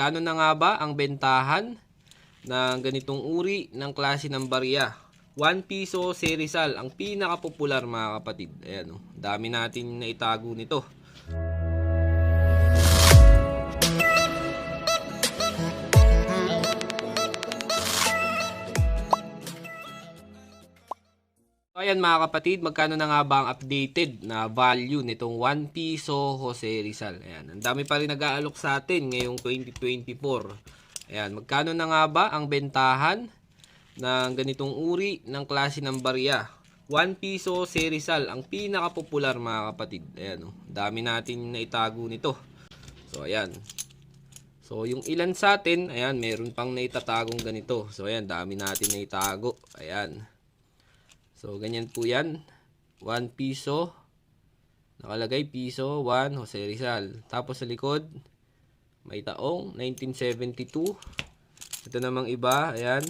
Magkano na nga ba ang bentahan ng ganitong uri ng klase ng barya? 1 piso serisal, ang pinaka-popular mga kapatid. Ayan oh, dami natin na itago nito. Ayan mga kapatid, magkano na nga ba ang updated na value nitong 1 piso Jose Rizal? Ayan, ang dami pa rin nag-aalok sa atin ngayong 2024. Ayan, magkano na nga ba ang bentahan ng ganitong uri ng klase ng barya? 1 piso Serizal, ang pinaka-popular mga kapatid. Ayan, oh, dami natin na itago nito. So, ayan. So, yung ilan sa atin, ayan, meron pang naitatagong ganito. So, ayan, dami natin na itago. Ayan. So, ganyan po yan. 1 piso. Nakalagay piso, 1, Jose Rizal. Tapos sa likod, may taong 1972. Ito namang iba, ayan.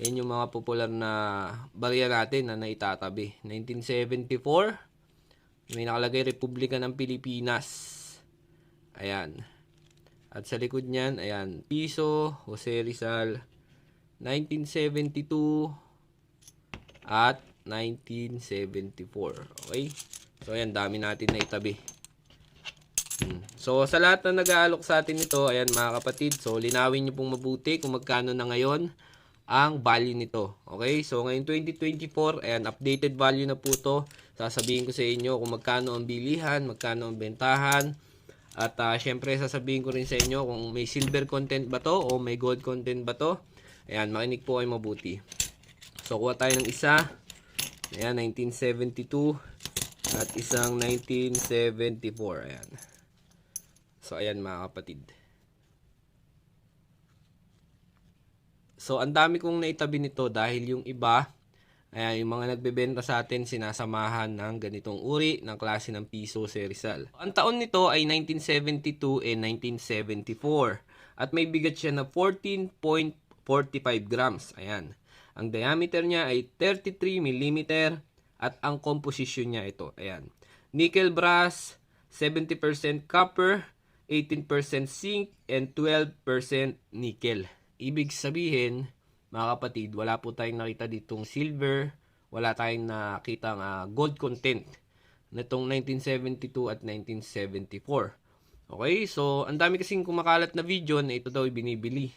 Ayan yung mga popular na barya natin na naitatabi. 1974. May nakalagay Republika ng Pilipinas. Ayan. At sa likod niyan, ayan, piso, Jose Rizal, 1972 at 1974. Okay? So, ayan, dami natin na itabi. Hmm. So, sa lahat na nag-aalok sa atin ito, ayan mga kapatid, so linawin nyo pong mabuti kung magkano na ngayon ang value nito. Okay? So, ngayon 2024, ayan, updated value na po to. Sasabihin ko sa inyo kung magkano ang bilihan, magkano ang bentahan, at uh, syempre sasabihin ko rin sa inyo kung may silver content ba to o may gold content ba to. Ayan, makinig po kayo mabuti. So, kuha tayo ng isa. Ayan, 1972. At isang 1974. Ayan. So, ayan mga kapatid. So, ang dami kong naitabi nito dahil yung iba, ayan, yung mga nagbebenta sa atin, sinasamahan ng ganitong uri ng klase ng piso serizal. Ang taon nito ay 1972 and 1974. At may bigat siya na 14.45 grams. Ayan. Ang diameter niya ay 33 mm at ang composition niya ito. Ayan. Nickel brass, 70% copper, 18% zinc, and 12% nickel. Ibig sabihin, mga kapatid, wala po tayong nakita ditong silver, wala tayong nakita uh, gold content nitong 1972 at 1974. Okay, so ang dami kasing kumakalat na video na ito daw binibili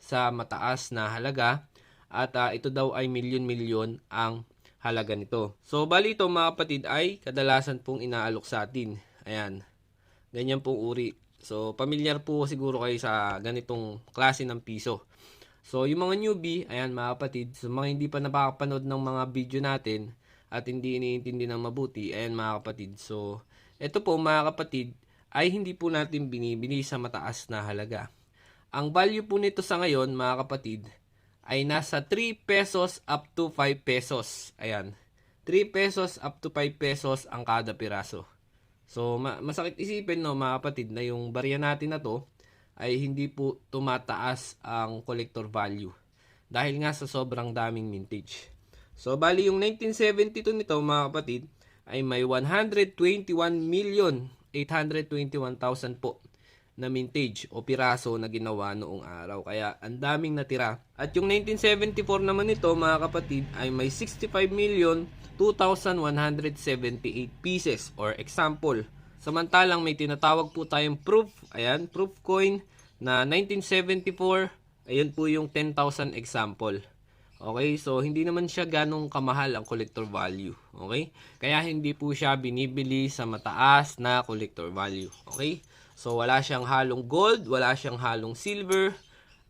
sa mataas na halaga at uh, ito daw ay milyon-milyon ang halaga nito. So, bali ito mga kapatid ay kadalasan pong inaalok sa atin. Ayan. Ganyan pong uri. So, pamilyar po siguro kayo sa ganitong klase ng piso. So, yung mga newbie, ayan mga kapatid, so mga hindi pa napapanood ng mga video natin at hindi iniintindi ng mabuti, ayan mga kapatid. So, ito po mga kapatid, ay hindi po natin binibili sa mataas na halaga. Ang value po nito sa ngayon, mga kapatid, ay nasa 3 pesos up to 5 pesos. Ayan. 3 pesos up to 5 pesos ang kada piraso. So, ma- masakit isipin no mga kapatid na yung barya natin na to ay hindi po tumataas ang collector value. Dahil nga sa sobrang daming mintage. So, bali yung 1972 nito mga kapatid ay may 121 million 821,000 po na mintage o piraso na ginawa noong araw. Kaya ang daming natira. At yung 1974 naman nito mga kapatid ay may 65 million 2,178 pieces or example. Samantalang may tinatawag po tayong proof. Ayan, proof coin na 1974. Ayan po yung 10,000 example. Okay, so hindi naman siya ganong kamahal ang collector value. Okay? Kaya hindi po siya binibili sa mataas na collector value. Okay? So wala siyang halong gold, wala siyang halong silver,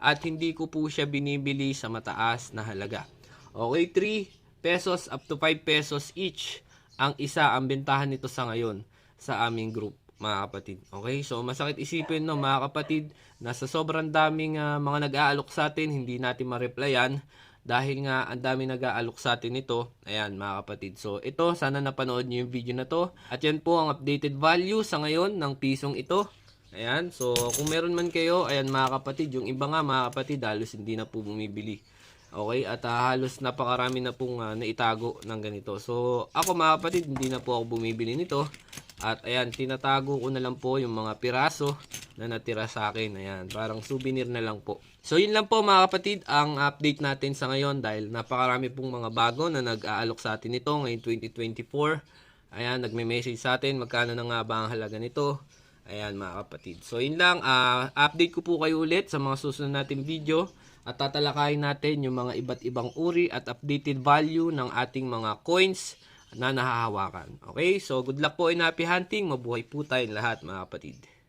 at hindi ko po siya binibili sa mataas na halaga. Okay, 3 pesos up to 5 pesos each ang isa ang bentahan nito sa ngayon sa aming group mga kapatid. Okay, so masakit isipin no mga kapatid na sa sobrang daming uh, mga nag-aalok sa atin, hindi natin ma-replyan dahil nga ang dami nag-aalok sa atin ito. Ayan mga kapatid. So ito, sana napanood niyo yung video na to. At yan po ang updated value sa ngayon ng pisong ito. Ayan, so kung meron man kayo, ayan mga kapatid, yung iba nga mga kapatid, halos hindi na po bumibili. Okay, at ah, halos napakarami na pong ah, naitago ng ganito. So, ako mga kapatid, hindi na po ako bumibili nito. At ayan, tinatago ko na lang po yung mga piraso na natira sa akin. Ayan, parang souvenir na lang po. So, yun lang po mga kapatid, ang update natin sa ngayon dahil napakarami pong mga bago na nag-aalok sa atin nito ngayong 2024. Ayan, nagme-message sa atin magkano na nga ba ang halaga nito. Ayan mga kapatid. So yun lang, ah, update ko po kayo ulit sa mga susunod nating video at tatalakayin natin yung mga iba't ibang uri at updated value ng ating mga coins na nahahawakan. Okay, so good luck po in happy hunting. Mabuhay po tayong lahat mga kapatid.